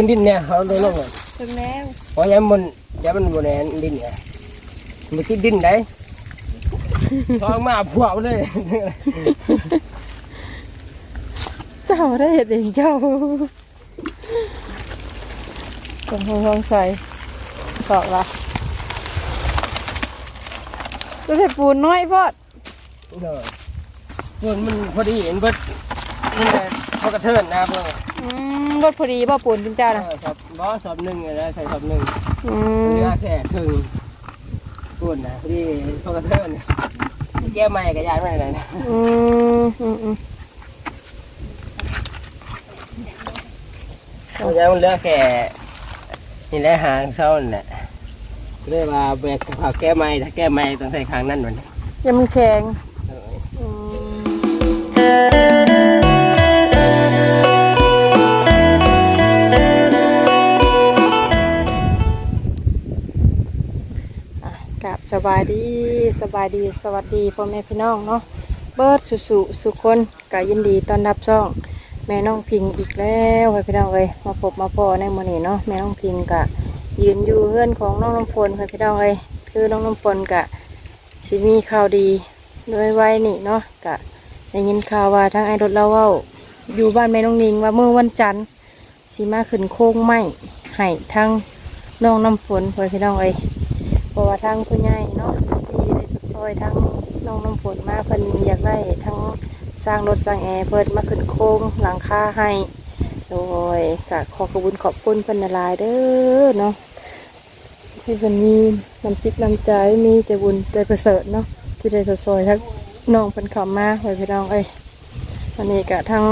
ถึงดินเนี่ยเขาโดนลงเลยถึงแล้วเพราะยังมันยังมันบนแอนดินเนี่ยมันติดดินได้ทองมาพวกเลยเจ้าได้เห็ดเองเจ้าตรงห้องใส่ตอกละก็ใส่ปูนน้อยพอดเนอะส่วนมันพอดีเห็นเบิดนี่แหละพอกระเทินนะเพื่อนอืม รถพอดีบ่ปูนคุณเจ้าเอนะอสอบบ่สอบหนึ่งเลยนะใส่สอบหนึ่งอืมเหลือแค่ครึ่งพูดนะพอดีพอกระเทินแก้ใหม่กับยายใหม่เลยนะอืมอืมอืมเพราะฉะนั้นมันเหลือแค่นี่แหละหางเศร้านั่นแหละก็เลยว่าแบกผ่าแก้ใหม่ถ้าแก้ใหม่ต้องใส่คางนั่นมัน ยังมันแข็งเอออืม สบายดีสบายดีสวัสดีพ่อแม่พี่น้องเนาะเบิร์ดสุสุสุคนก็ยินดีต้อนรับช่อง แม่น้องพิงอีกแล้วให้พี่น้องเอ้ยมาพบมาพอในมื้อนี้เนาะแม่น้องพิงกะยืนอยู่เฮือนของน้องน้ำฝนให้พี่น้องเอ้ยคือน้องน้ำฝนกะสิมีข่าวดีด้วยไว้นี่เนาะกะได้ยินข่าวว่าทางไอ้รถเราเว้าอยู่บ้านแม่น้องนิงว่าเมื่อวันจันทร์สิมาขึ้นโค้งไม้ให้ทางน้องน้ำฝนให้พี่น้องเอ้ย เพราะว่าทางผู้ใหญ่เนาะที่ได้สุดซอยทางน้องน้ำฝนมาเพิ่นอยากได้ทั้งสร้างรถสร้างแอร์เพิ่นมาขึ้นโค้งหลังคาให้โดยกะขอขอบคุญขอบคุณเพิ่นหลายเด้อเนาะที่เพิ่นมีน้ำจิตน้ำใจมีใจบุญใจประเสริฐเนาะที่ได้สดซอยทั้งน้องเพิ่นเข้ามาไว้พี่น้องเอ้ยวันนี้กะทั้ง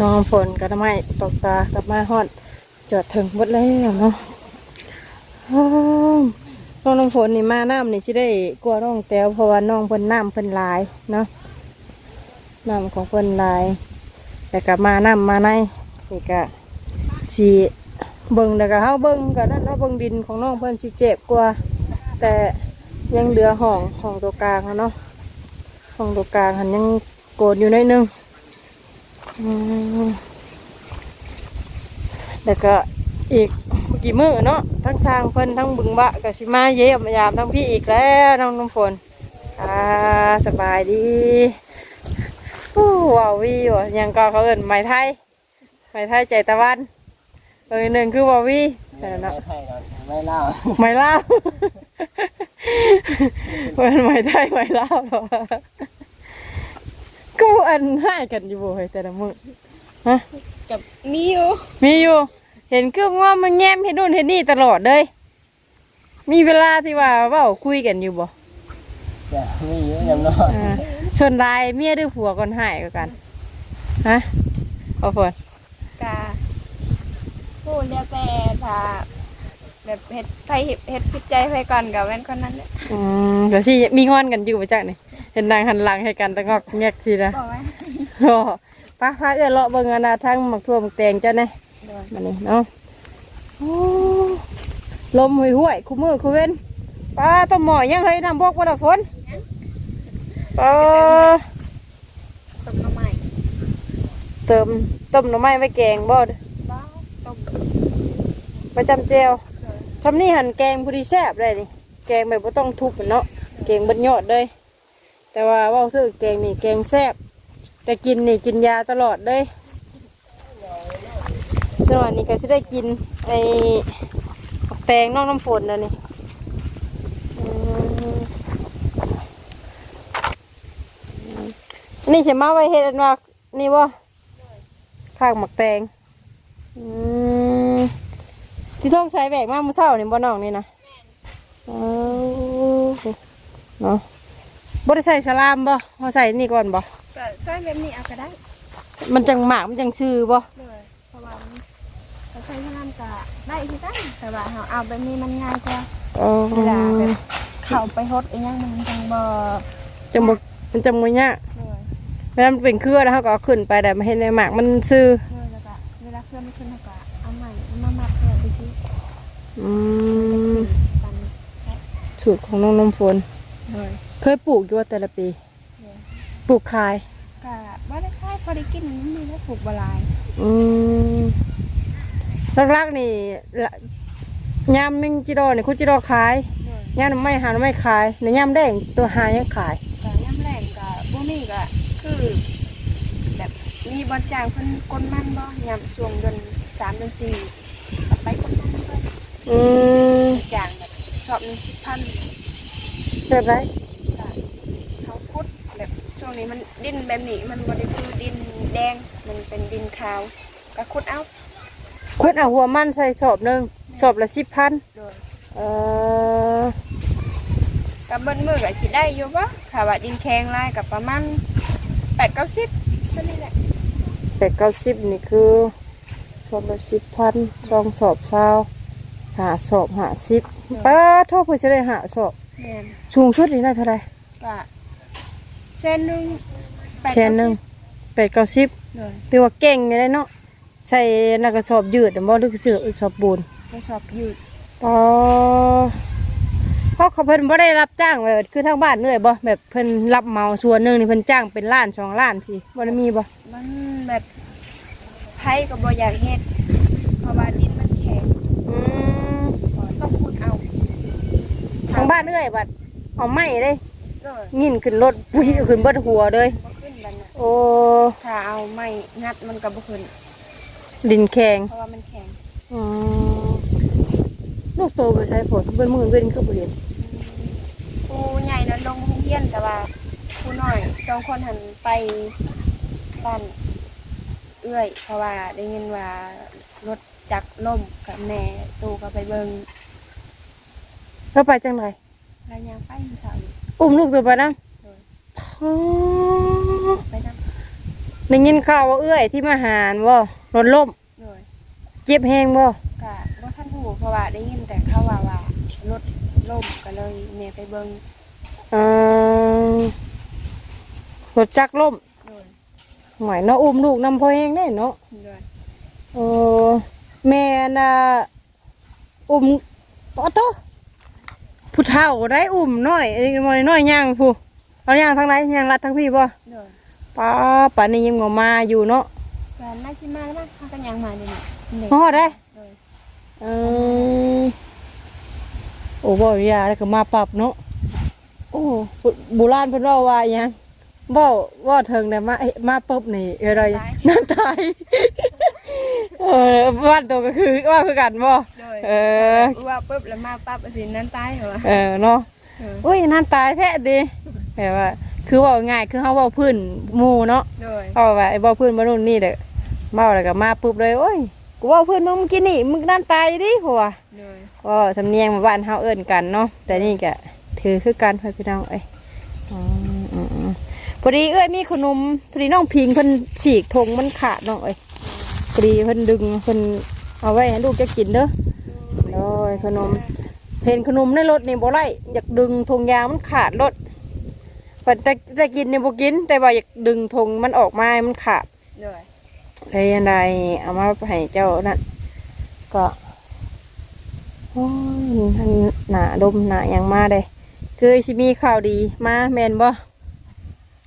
น้องฝนกะทำไมตกตากลับมาฮอดจอดถึงหมดแล้วเนาะอ้าว น้องน้ำฝนนี่มาน้ำนี่สิได้กลัวน้องแต้วเพราะว่าน้องเพิ่นน้ำเพิ่นหลายเนาะน้ำของเพิ่นหลาย แต่กลับมาน้ำมาในนี่ก็สีเบิ่งแล้วก็เฮาเบิ่งก็นั่นเนาเบิ่งดินของน้องเพิ่นสิเจ็บกว่า แต่ยังเหลือห้องห้องตัวกลางอะเนาะห้องตัวกลางหันยังโกดอยู่หนิดนึงแล้วก็อีก กี่มื้อเนาะทั้งสร้างเพิ่นทั้งบึงบะก็สิมาเยี่ยมยามทั้งพี่อีกแล้วน้องน้ำฝนอ่าสบายดีโอ้ว้าววีว่ะยังก็เขาเอินไหม้ไทยไหม้ไทยใจตะวันเออหนึ่งคือว้าววีแต่ไม่เนาะใช่ก่อนไม่เล่าไหม้ลาวเป็นไหม้ไทยไหม้ลาวเหรอก็อันให้กันอยู่บ่เฮ้ยแต่ละมื้อฮะกับมีอยู่มีอยู่ เห็นคือว่ามันแง้มเห็นนู่นเห็นนี่ตลอดเลย มีเวลาที่ว่าเว้าคุยกันอยู่บ่จะมีเยอะจำนวนอ่าชนลายเมียหรือผัวก่อนให้กว่ากันฮะเอาฝนกาพูดแล้วแต่ถ้าแบบเฮ็ดไปเฮ็ดผิดใจไปก่อนกับแม่นคนนั้นแหละอืมเดี๋ยวสิมีงอนกันอยู่มาจากนี่เห็นนางหันหลังให้กันตะงอกแงกทีนะ บอกว่าโอ้ป้าพาเอื้อเลาะเบิ่งอนนาทั้งหมักทั่วหมักแตงเจ้าเนี่ ยโดนมานี่เนาะโอ้ลมห่วยห่วยๆคู่มือคู่เว้นป้าต้มหมอยังเฮ้ยน้ำบกว่าดอกฝนป้าตกมาใหม่เติมต้มหน่อไม้ไว้แกงบ่บ้าตกประจำเจวจำนี่หันแกงพอดีแซ่บเลยนี่แกงแบบบ่ต้องทุบเนาะแกงเบัดยอดเลย แต่ว่าเว่าซื้อแกงนี่แกงแซ่บแต่กินนี่กินยาตลอดเลย สวัสดีก็จะได้กินไอ้ผักแตงนอกน้ำฝนแล้วนี่อืมนี่ใช่มาไว้เฮ็ดอันว่านี่บ่ข้างหมักแตงอืมที่ท้องใส่แบกมาเมื่อเช้านี่บ่น้องนี่นะเอาเนาะบ่ได้ใส่สลามบ่เขาใส่นี่ก่อนบ่ก็ใส่แบบนี้เอาก็ได้ มันจังหมากมันจังชื่อบ่เลยเพราะว่า มันถ้าใส่ข้างล่างก็ได้ที่ได้แต่ว่าเราเอาแบบนี้มันง่ายกว่าเออเวลาแบบเข้าไปฮดอีหยังมันจังบ่จังบ่มันจังบ่ยากเลยเวลามันเป็นเครือแล้วเขาก็เอาขึ้นไปแต่มาเห็นในหมากมันชื่อเลยแล้วก็เวลาเครื่องไม่ขึ้นเราก็เอาใหม่มามัดเพื่อไปซื้ออืมปันสูตรของน้องน้ำฝนเลยเคยปลูกอยู่ว่าแต่ละปีปลูกขาย ก็บ่ได้ค่ายพอได้กินมันมีแล้วผูกบหลายอืม ลักๆนี่ละยามมิงจิโร่นี่คุณจิโร่ขายโดยยามน้ำไม่หาน้ำไม่ขายในยามแดงตัวหายังขายก็ย่ำแรงก็บ่มีก็คือแบบมีบอลจางเพิ่นกลมันบ่ยำช่วงเดือนสามเดือนสี่ก็ไปกลมันเพิ่นอืมจางแบบชอบหนึ่งสิบพันแบบไรก็เขาคุดแบบช่วงนี้มันดินแบบนี้มันบ่ได้คือดินแดงมันเป็นดินขาวก็คุดเอา คุณเอาหัวมันใส่สอบหนึ่งสอบละสิบพันโดยเออกับเบิ้ลมือก็สิได้อยู่บ่ค่ะว่าดินแข็งหลายกับประมาณแปดเก้าสิบเท่านี้แหละแต่เก้าสิบนี่คือสอบละสิบพันสองสอบเศร้าหาสอบหาสิบป้าโทษเพื่อจะได้หาสอบแม่นสูงชุดนี่ได้เท่าไหร ก็เส้นหนึ่งแปดเชนหนึ่งแปดเก้าสิบเลยถือว่าเก่งอยู่ได้เนาะ ใส่นักกระสอบยืดแต่บ่ลึกเสือสอบบูนกระสอบยืดอ๋อเพราะเขาเพิ่นบ่ได้รับจ้างแบบคือทางบ้านเหนื่อยบ่แบบเพิ่นรับเหมาส่วนหนึ่งนี่เพิ่นจ้างเป็นล้านสองล้านสิบ่ได้มีบ่มันแบบไผก็บ่อยากเฮ็ดเพราะว่าดินมันแข็งอืมต้องขุดเอาทางบ้านเหนื่อยบัดเอาไม้เด้เลยยินขึ้นรถปุ้ยขึ้นเบิดหัวเลยบ่ขึ้นบัดน่ะโอ้ถ้าเอาไม้งัดมันก็บ่ขึ้น ดินแข็งเพราะว่ามันแข็งอ๋อลูกโตไปใช้ผลเบิ่นมือเบิ่นคือบ่เห็นผู้ใหญ่นั้นลงโรงเรียนแต่ว่าผู้น้อยสองคนหันไปบ้านเอื้อย เพราะว่าได้ยินว่ารถจักรล่มกับแม่ตู่ก็ไปเบิ่งแล้วไปจังไดแล้วยังไปมื้อเช้านี้อุ้มลูกตัวไปนำโดยอ๋อไปนำได้ยินข่าวว่าเอื้อยที่มาหารบ่ รถล่มโดยเจ็บแฮงบ่ก็บ่ทันหูเพราะว่าได้ยินแต่เขาว่าว่ารถล่มก็เลยแม่ไปเบิ่งอ่ารถจักรล่มโดยหมายเนาะอุ้มลูกนำพ่อแฮงได้เนาะโดยเออแม่น่ะอุ้มปอโตผู้เฒ่าได้อุ้มน้อยไอ้น้อยน้อยย่างผู้เอาย่างทางไหนย่างลัดทางพี่บ่โดย ป้าป่านนี้ยังบ่มาอยู่เนาะ ก็น่าสิมาแล้วมั้งเขาก็ยังมาเดี๋ยวนี้นี่ฮอดได้โดยเออโอ้บ่ยาแล้วก็มาปรับเนาะโอ้โบุราณเพิ่นเว้าว่าหยังบ่ว่าเถิงได้มาเอ้ยมาปุ๊บนี่อะไรนั่นตายเออบ้านตัวก็คือว่าคือกันบ่โดยเออว่าปุ๊บแล้วมาปั๊บสินั้นตายเหรอเออเนาะเออโอ้ยนั่นตายแท้ดิแต่ว่า คือเว่าง่ายคือเฮาเว้าพื้นหมู่เนาะโดยเอาว่าไอ้เว้าพื้นบ่นู่นนี่เด้อเว้าแล้วก็มาปุ๊บเลยโอ้ยกูเว้าพื้นมึงเมื่อกี้นี่มึงนั่นตายดิหัว โดย ก็สำเนียงบ้านเฮาเอิ้นกันเนาะแต่นี่ก็ถือคือกันเพื่อนพี่น้องเอ้ยอืมอืมอืมพอดีเอ้ยมีขนมพอดีน้องพิงเพิ่นฉีกธงมันขาดน้องเอ้ยพอดีเพิ่นดึงเพิ่นเอาไว้ให้ลูกจะกินเด้อโอ้ยขนม เห็นขนมในรถนี่บ่ไล่อยากดึงธงยางมันขาดรถ เพิ่นแต่จะกินนี่บ่กิน แต่ว่าอยากดึงธงมันออกมาให้มันขาดโดยพยานใดเอามาให้เจ้านั่นก็โอ้ยท่านหนาดมหนาอย่างมาเลยคือชิมีข่าวดีมาแมนบ่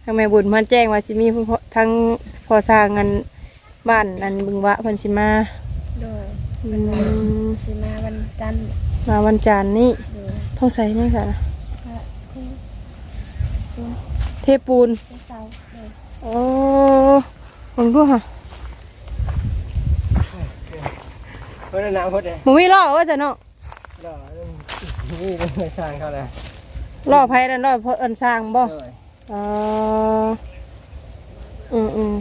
ทางแม่บุญมาแจ้งว่าชิมีผู้พ่อทั้งพอสร้างเงินบ้านนันบึงวะเพิ่นชิมาโดยอืมสิมาวันจันทร์มาวันจันทร์นี่โดยท้องใส่นี่ค่ะก็ที่ คุณเทปูนที่เสาโดยโอ้ลองดูค่ะเพื่อนน้ำพุทธเลยหมูมีล่อว่าจะเนาะรอนี่เลยสร้างเขาเลยล่อไผ่นั่นล่อเพราะอันสร้างบ่เลยอ๋ออืมอืม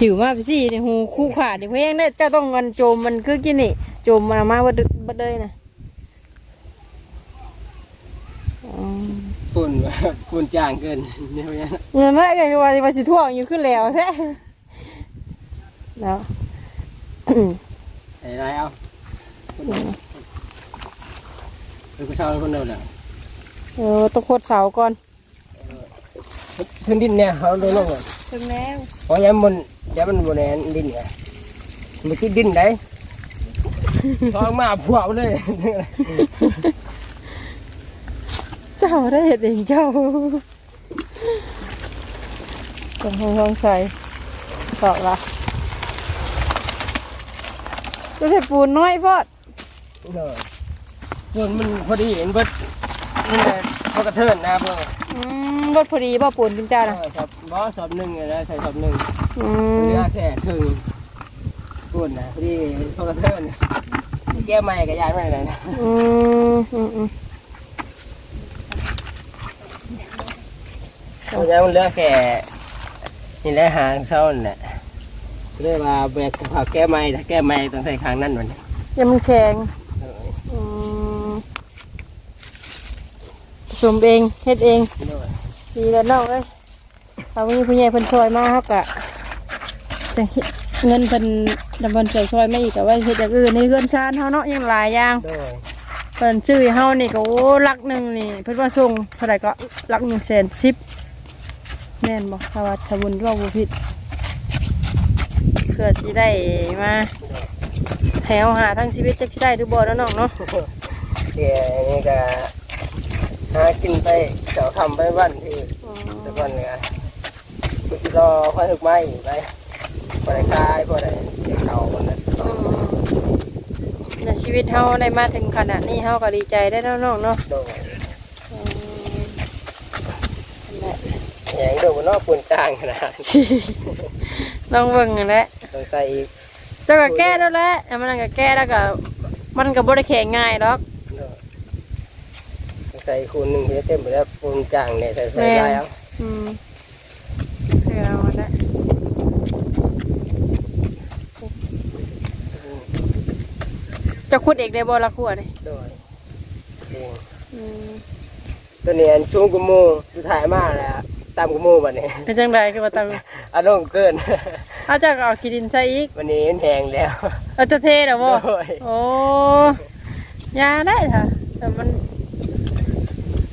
หิวมากพี่สิเนี่ยหูคู่ขาดเนี่ยเพราะยังได้เจ้าต้องเงินโจมมันคือกินนี่โจมมามาวัดบัดเลยนะ อ๋อปุ่นปุ่นจางเกินเนี่ยเพราะงั้นเงินไม่ได้กันว่าว่าสิท่วงอยู่ขึ้นแล้วแท้แล้วไอ้ไรเอาคือกูเช่าคนเดียวแหละเออต้องโคตรเสาก่อนพื้นดินเนี่ยเขาโดนลงเลยถึงแล้วเพราะย้ำบนย้ำมันบนแอนดินไงมันติดดินได้ท้องมาพวกเลยเจ้าได้เห็ดเองเจ้าต้องห้องใส่ตอกละก็ใส่ปูนน้อยพอดเออส่วนมันพอดีเห็นเบิดนี่แหละพอกระเทินนะเพื่อนอืมรถพอดีบ่ปูนจริงจ้านะเออครับบอสอบหนึ่งเลยนะใส่สอบหนึ่งอืมเรือแค่ครึ่งปุ่นนะพอดีพอกระเทินแก้ใหม่กับยายไม่เลยนะอืมอืม อืมเพราะฉะนั้นมันเลือกแค่นี่แหละหางเศร้านั่นแหละเรียกว่าแบกผักแก้ใหม่ถ้าแก้ใหม่ต้องใส่คางนั่นมันอยังมันแข็งเอออืมผสมเองเฮ็ดเองดีแล้วน้องเอ้ยเอามีผู้ใหญ่เพิ่นช่วยมาเฮากะจังเฮ็ดเงินเพิ่นดำเพิ่นช่วยช่วยมาอีกก็ว่าเฮ็ดอย่างอื่นในเรือนชานเฮาเนาะยังหลายอย่างโดยเพิ่นชื่อให้เฮานี่ก็โอ้หลักหนึงนี่เพิ่นว่าส่งเท่าไหร่ก็หลัก1แสน10 แม่นบ่ถ้าว่าสมุนว่าบ่ผิดเพื่อสิได้มาแถวหาทั้งชีวิตจักสิได้หรือบ่เนาะน้องเนาะแกนี่ก็หากินไปเจ้าคำไปวันที่ทุกวันเนี่ยรอคอยถึกไม้ไปพอได้คลายพอได้เด็กเขาคนนั้นอืมในชีวิตเฮาได้มาถึงขนาดนี้เฮาก็ดีใจได้แล้วน้องเนาะ โดย อืมนั่นแหละ อย่างเดียวบนนอกปูนกลางขนาดชิลองเบิ่งนั่นแหละต้องใส่อีกเจ้าก็แก้แล้วแหละแต่มันก็แก้แล้วก็มันก็บ่ได้แข็งง่ายดอกโดยต้องใส่คูณหนึ่งเพื่อเต็มไปแล้วปูนกลางเนี่ยใส่ใส่ได้เอาอืมคือเอาอันนั้นเจะคุดเอกได้บ่ละขวดนี่โดยจริงอืมตัวนี้อันสูงกุมูสุดท้ายมากแล้ว ตามกุมูบัดนี้เป็นจังไดคือว่าตังอารมณ์เกินเอาจากเอาขี้ดินใส่อีกวันนี้แหงแล้วเอาจะเทแล้วบ่โดยโอ้ยาได้ค่ะแต่มัน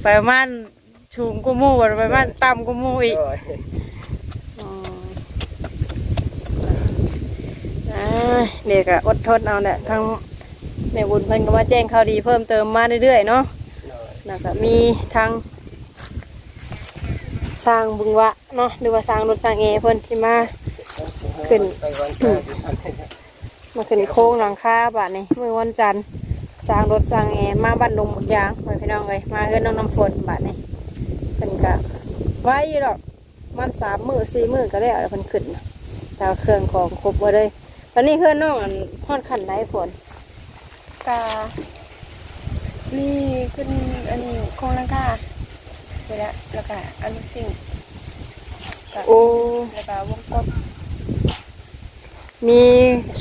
ไปประมาณชูงกูมูบ่ไปประมาณต่ำกูมูอีกโดยอ๋ออ่าเด็กอะอดทนเอาเนี่ยทั้งแม่บุญเพิ่นก็มาแจ้งข่าวดีเพิ่มเติมมาเรื่อยๆเนาะโดยแล้วก็มีทาง สร้างบึงวะเนาะหรือว่าสร้างรถสร้างเอเพิ่นที่มาขึ้น มาขึ้นโค้งหลังคาบาดนี้เมื่อวันจันทร์สร้างรถสร้างแอมาบ้านลงหมดยางไปพี่น้องเลยมาเฮือนน้องน้ำฝนบาดนี้เพิ่นก็ไว้อยู่ดอกมันสามมือสี่มือก็ได้เอาเพิ่นขึ้นแต่เครื่องของครบหมดเลยตอนนี้เฮือนน้องอันฮอดขันได้ฝนกานี่ขึ้นอันนี้โครงหลังกา ไปแล้วแล้วก็อันนี้สิ่งก็โอ้แล้วก็วงกบมี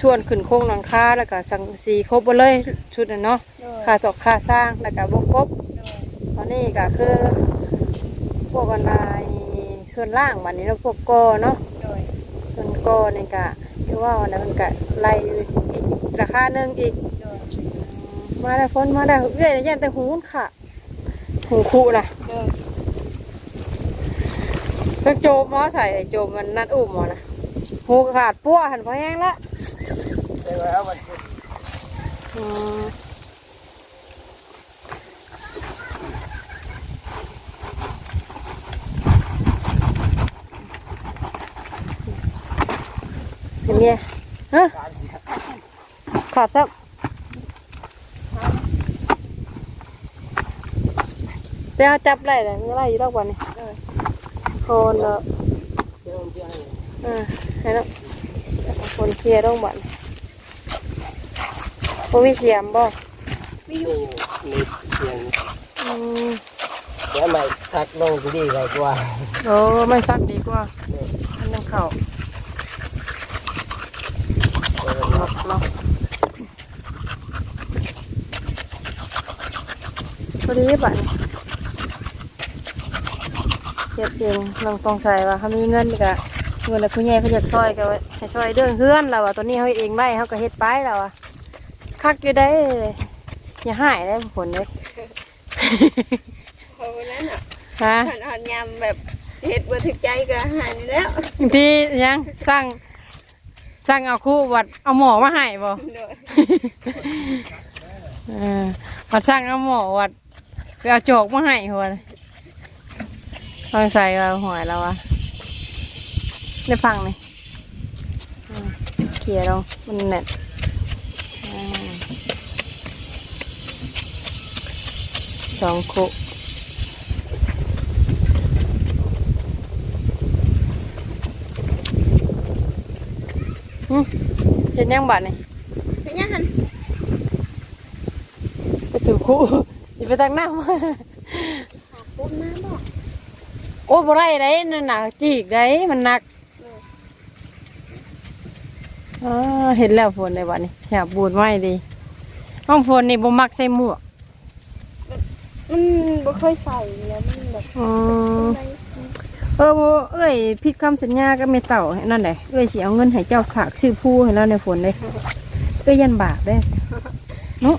ส่วนขึ้นโค้งหลังคาแล้วก็สังสีครบหมดเลยชุดน่ะเนาะโดยค่าตอกค่าสร้างแล้วก็บวกกบโดยตอนนี้ก็คือพวกกันลายส่วนล่างวันนี้เราะพวกกอเนาะโดยส่วนกอนี่ก็คือว่าวันนั้นมันก็ไล่อีกราคาหนึ่งอีกโดยมาได้พ้นมาได้เอื้อยนะยันแต่หูมันค่ะหูคู่นะ โดยก็โจมมอใส่ไอ้โจมมันนัดอุ้มหมอนะหูขาดปั้วหันพอแห้งละเดี๋ยวเอาวันพุธอืมเห็นไหมฮะขาดซับเดี๋ยวจับได้เลยไม่ได้อยู่รอบวันนี้ คนเนอะเดี๋ยวผมจะให้อ่าให้แล้วคนเคลียร์ต้องบันบ่มีเสียมบ่นี่อยู่นี่เสียงอืมเดี๋ยวใหม่ทักลงจะดีกว่าโอ้ไม่ซักดีกว่าอันนั้นเข่าเนาะเนาะพอดีบันเก็บเองลองตองใส่ว่าเขามีเงินกะเงินแล้วผู้ใหญ่เขาอยากซอยก็ให้ซอยเดินเฮือนเราอะตอนนี้เขาเฮ็ดเองได้เขาก็เฮ็ดไปแล้วอะคักอยู่ได้อย่าหายได้ผลเลยเพราะวันนั้นอะฮะหันอ่อนยำแบบเห็ดบัถึกใจก็หายแล้วพี่ยังสั่งสั่งเอาคู่วัดเอาหมอมาให้บ่โดยเออวัดสั่งเอาหมอวัดไปเอาโจกมาให้หัวเลย ลองใส่เราหอยเราอะได้ฟังไหมเขี่ยลงมันแน่นสองคุเห็นยังบัดนี่เห็นยังหัไปถือคุอย่าไปตักน้ำปุ้มน้ำบ่ อกโอ้บ่ไรได้นั่นหนักจีกได้มันหนักอ่าเห็นแล้วฝนในวันนี้อยากบูดไว้ดีห้องฝนนี่บ่มักใส่หมวกมันบ่เคยใส่แล้วมันแบบอืมอะไรเออบ่เอ้ยผิดคำสัญญากับแม่เต่าให้นั่นแหละเอ้ยสิเอาเงินให้เจ้าฝากซื้อผู้ให้แล้วในฝนเลยเอ้ยยันบาปได้เนาะ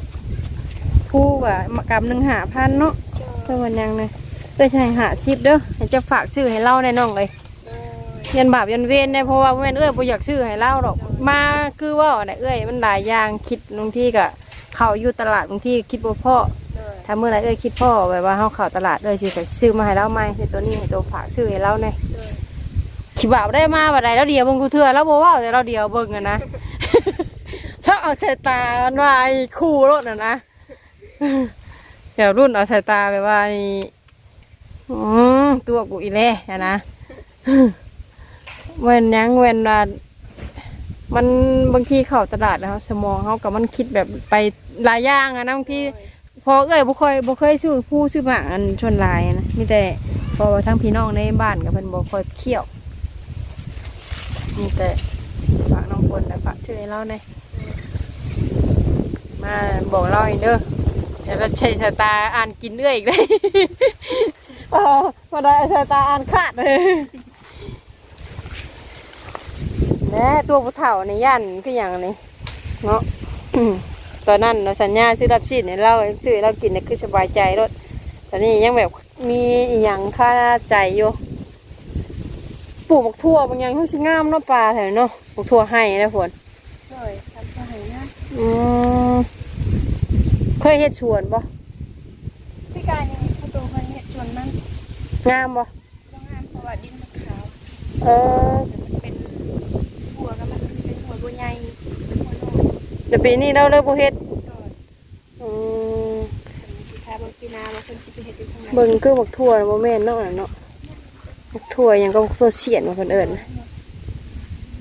ผู้ว่ากำหนึ่งหาพันเนาะเท่าวันยังเลย เอ้ยใช่หาชิปเด้อให้เจ้าฝากซื้อให้เล่าในน้องเลยเออยันบาปยันเวรเนี่ยเพราะว่าแม่นเอ้ยบ่อยากซื้อให้เล่าหรอก มาคือว่าเนี่ยเอ้ยมันหลายอย่างคิดบางที่ก็เขาอยู่ตลาดบางที่คิดบ่พ่อเออถ้าเมื่อไรเอ้ยคิดพ่อแบบว่าเฮาเข้าตลาดเอ้ยสิก็ซื้อมาให้เล่าไหมในตัวนี้ให้ตัวฝากซื้อให้เล่าแน่เออคิดว่าบ่ได้มาบ่ได้แล้วเดียวเบิ่งกูเทื่อแล้วบ่เว้าแต่เราเดียวเบิ่งอะนะถ้าเอาสายตาว่าไอ้คู่รถน่ะนะเดี๋ยวรุ่นเอาสายตาแบบว่านี่ อืมตัวกูอีแล่อะนะเว้นยังเว้นว่ามันบางทีเข้าตลาดแล้วสมองเขากับมันคิดแบบไปหลายอย่างอะนะบางทีพอเอ้ยบ่เคยบ่เคยซื้อผู้ซื้อหมากอันชนลายอะนะมีแต่พอทั้งพี่น้องในบ้านกับเพิ่นบ่ค่อยเที่ยวมีแต่ฝากน้องคนแต่ฝากชื่อให้เราในอยมาบอกเราอีกเด้อเดี๋ยวเราใช้สายตาอ่านกินเรื่อยอีกได้อ๋อมาได้สายตาอ่านขาดเลยแม่ตัวผู้เฒ่าในย่านคืออย่างนี้เนาะตอนนั้นเราสัญญาซื้อรับชีดเนี่ยเราซื้อเรากินเนี่ยคือสบายใจรถตอนนี้ยังแบบมีอหย่างค่าใจอยู่ปลูกบักทั่วบางอย่างเขาชิงามเนาะปลาแถวเนาะบักทั่วให้นะฝนเลยทำสหายนะอืมเคยเฮ็ดชวนบ่พี่กายนี่ประตูคนเห็ดชวนมัน งามบ่ต้องงามเพราะว่าดินมันขาวเออเป็นหัวกับมันเป็นหัวบัวใหญ่เป็นหัวโนเดี๋ยวปีนี้เราเลิกบ่เฮ็ดโดยอืมเป็นสิทาบนปีนาบางคนสิไปเห็ดอยู่ข้างในเบิ่งคือบักทั่วบ่แม่นเนาะน่ะเนาะบักทั่วหยังก็บักทั่วเสียนว่าเพิ่นเอิ้น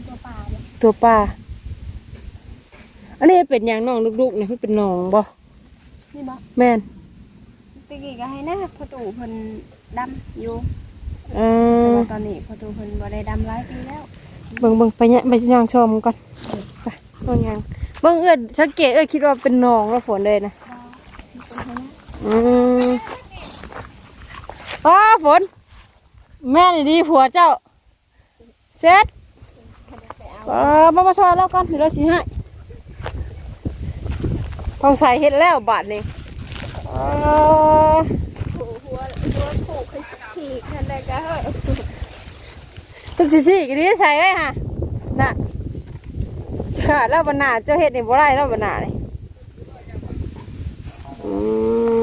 ตัวป่าเนี่ยตัวปลาอันนี้เป็นอย่างน้องลูกๆเนี่ยมันเป็นหนองบ่นี่บ่แม่นตะกี้ก็ให้นะประตูเพิ่น ดำอยู่เอแต่อว่าตอนนี้ประตูเพิ่นบ่ได้ดำหลายปีแล้วเบิ่งเบิ่งไปเนี่ยไปย่างชมก่อนไปเบิ่งยังเบิ่งเอื้อนสังเกตเอ้ยคิดว่าเป็นหนองแล้วฝนเลยนะก็เป็นให้นะอืมอ้าฝน แม่นี่ดีผัวเจ้าเซ็ตไปเอาเออมามาช่วยแล้วกันเดี๋ยวเราสิให้ต้องใส่เฮ็ดแล้วบาทนี่เออ หัวหัวหัวผูกให้ฉี กนั่นได้ก็เฮ้ยทุกสิสิกันนี้ใส่ไว้ฮะน่ะขาดแล้วบรรณาเจ้าเฮ็ดนี่บ่ได้แล้วบรรณานี่อืม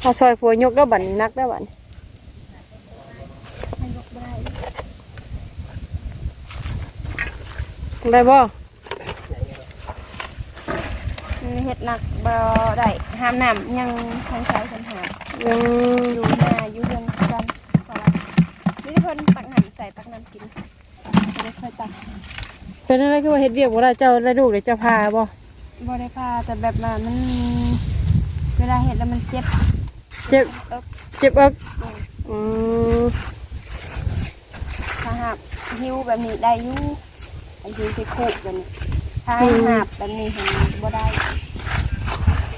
เอาซอยผัวยกแล้วบันนักแล้วบันได้บ่เฮ็ดหนักบ่ได้ห้ามน้ำยังทางใช้ปัญหา ยังอยู่หน้าอยู่เรือนกันเพราะว่านี่เพิ่นตักน้ำใส่ตักน้ำกินบ่ได้เคยตักเป็นอะไรคือว่าเฮ็ดเวียกบ่ได้เจ้าได้ลูกได้เจ้าพาบ่บ่ได้พาแต่แบบว่ามัน เวลาเฮ็ดแล้วมันเจ็บเจ็บเอิบเจ็บเอิกอืมถ้าหากหิวแบบนี้ได้อยู่อันที่สิคุกแบบนี้ถ้าให้หาบแบบนี้เห็นบ่ได้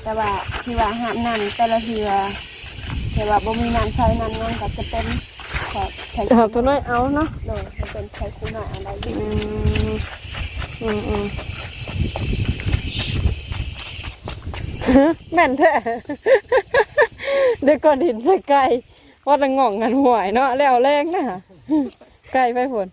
แต่ว่าที่ว่าหาบน้ำแต่ละเทือ แต่ว่าบ่มีน้ำใช้น้ำนั่นก็จะเป็นขอใช้เอาตัวน้อยเอาเนาะโดยมันเป็นใช้คู่หน่อยอะไรอยู่อืมอืมอืมแม่นแท้เด็กก่อนหินใส่ไก่ว่าจะง่องกันหวยเนาะแล้วแรงนะไก่ไปฝน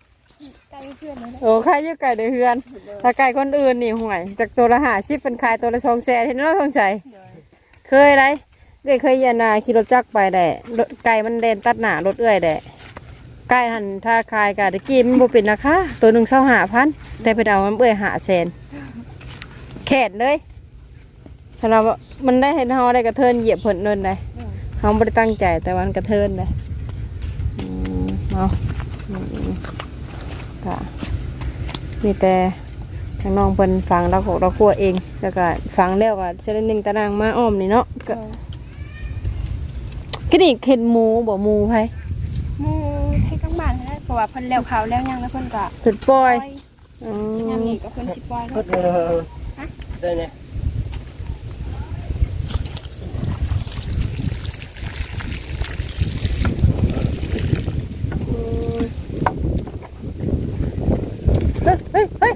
ใกล้เพื่อนเลยนะโอ้ใครอยู่ไก่เดือเฮือน ถ้าไก่คนอื่นนี่ห่วยจากตัวละหาชิปเป็นขายตัวละสองแสนเห็นแล้วสงสัยโดยเคยไร เอ้ยเคยยานาขี่รถจักรไปแดะรถไก่มันเดินตัดหนารถเอื้อยแดะไก่หันถ้าคายกะตะกี้มันบ่เป็นราคาตัวหนึ่งเศร้าหาพันแต่ไปเอามันเอื้อยหาแสนแขนเลยถ้าเราว่ามันได้เห็นเฮาได้กระเทินเหยียบเพิ่นเนินได้เฮาบ่ได้ตั้งใจแต่ว่ามันกระเทินได้อืมเนาะอืมก็มีแต่ทางน้องเพิ่นฟังเราของเราครัวเอง แล้วก็ฟังแล้วก็เสด็จหนึ่งตารางมาอ้อมนี่เนาะ ก็เออก็นี่เห็นหมูบ่หมูไผหมูให้ทั้งบ้านได้เพราะว่าเพิ่นแล้วข่าวแล้วยังแล้วเพิ่นก็เพิ่นปล่อยอืยามมนี้ก็เพิ่นสิปล่อยก็แล้วเออได้เนี่ยเฮ้ยเฮ้ยเฮ้ย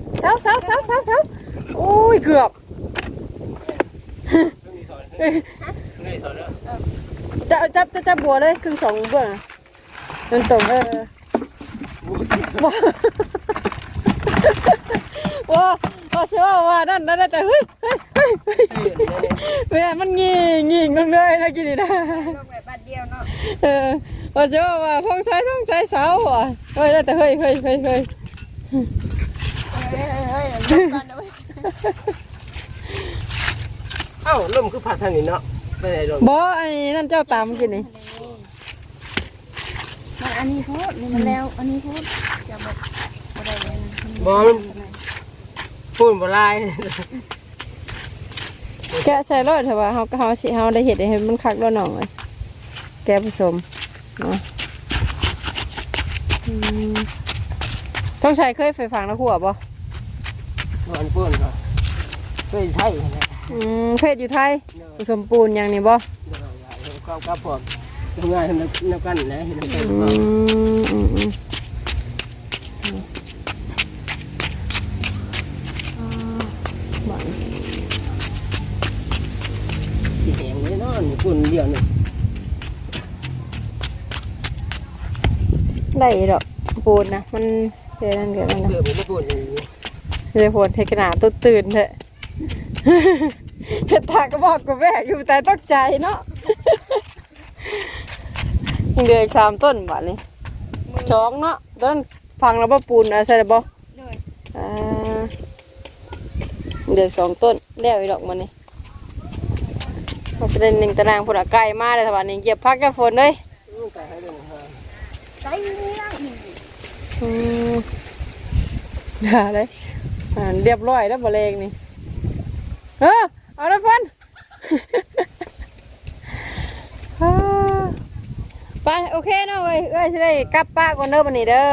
จับจับจับจับบัวเลยครึ่งสองเบื้องจนตรงเออว้าว้าว้าเชื่อว่านั่นนั่นแต่เฮ้ยเฮ้ยเฮ้ยเฮ้ยเวลามันงี่งี่ลงเลยนะกินนี่นะลงแบบบัดเดียวเนาะเออว่าเชื่อว่าท้องซ้ายท้องซ้ายเสาอะเฮ้ยแต่เฮ้ยเฮ้ยเฮ้ยเฮ้ยเฮ้ยเฮ้ยเดี๋ยวลงกันนะเว้ยเอ้าลมคือผัดทางนี้เนาะ ไปไหนลมบอไอ้นั่นเจ้าตามกินนี่มันอันนี้โพดนี่มันแล้ว อันนี้โพดจะบอกบ่ได้เลยนะบอลพูดบ่ลายแกะใส่รถเถอะว่าเฮาเฮาสิเฮาได้เห็ดให้มันคักด้วยหน่องเลยแกะผสมเนาะอืมต้องใช้เคยไฟฟังแล้วขัวบ่นอนพูดก็เคยไทยนะ อืมเพศอยู่ไทยผสมปูนอย่างนี้บ่เข้ากับผมทำงานทำนักกันนะเห็นไหมอืมอืมอืมอ่าบ่สีแหงเลยเนาะนี่พูดเดียวนี่ได้ดอกปูนนะมันเดี๋ยวนั่นเดี๋ยวนั่นนะเพื่อผมไม่พูดนี่เดี๋ยวฝนเทขนาดตุตื่นเถอะ เฮ็ดตาก็บอกกับแม่อยู่แต่ตกใจเนาะยังเดืออีกสามต้นบัดนี้สองเนาะต้นฟังแล้วบ่ปูนอะไรใช่บ่เลยอ่าเดืออกสองต้นแล้วอีดอกมันนี่มันจะได้หนึ่งตารางผลไก่มาเลยสวัสดีเหยียบพักแกฝนเลยไก่ให้ดูฮะใจเรื่องอืมอย่าเลยอ่าเรียบร้อยแล้วบ่เลงนี่ เออเอาละฟันอ่าไปโอเคเนาะเอ้ยเอ้ยจะได้กลับป้าก่อนเด้อบันนี้เด้อ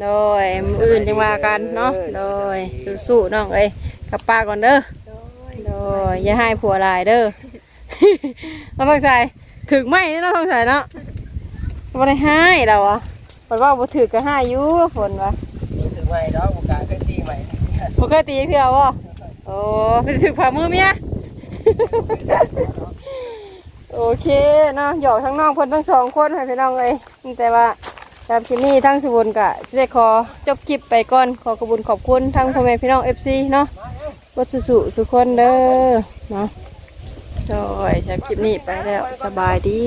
โดยมื้ออื่นจังว่ากันเนาะโดยสู้ๆน้องเอ้ยกลับป้าก่อนเด้อโดยอย่าให้ผัวหลายเด้อเราต้องใส่ถึงไหมนี่เราต้องใส่เนาะบ่ได้ให้เราอะเพราะว่าบ่ถือก็ให้อยู่ฝนว่านี่ถึงใหม่ดอกบุกกาเคยตีใหม่บ่เคยตีเทื่อบ่ โอ้ไม่ได้ถือผ่ามือเมียโอเคเนาะหยอกทั้งน้องเพิ่นทั้งสองคนให้พี่น้องเลยแต่ว่าตามที่นี่ทั้งสุบุนกะจะได้ขอจบคลิปไปก่อน ขอกระบุญขอบคุณทั้งพ่อแม่พี่น้อง FC เนาะวัดสุสุสุคนเด้อเนาะโดยจากคลิปนี้ไปแล้วสบายดี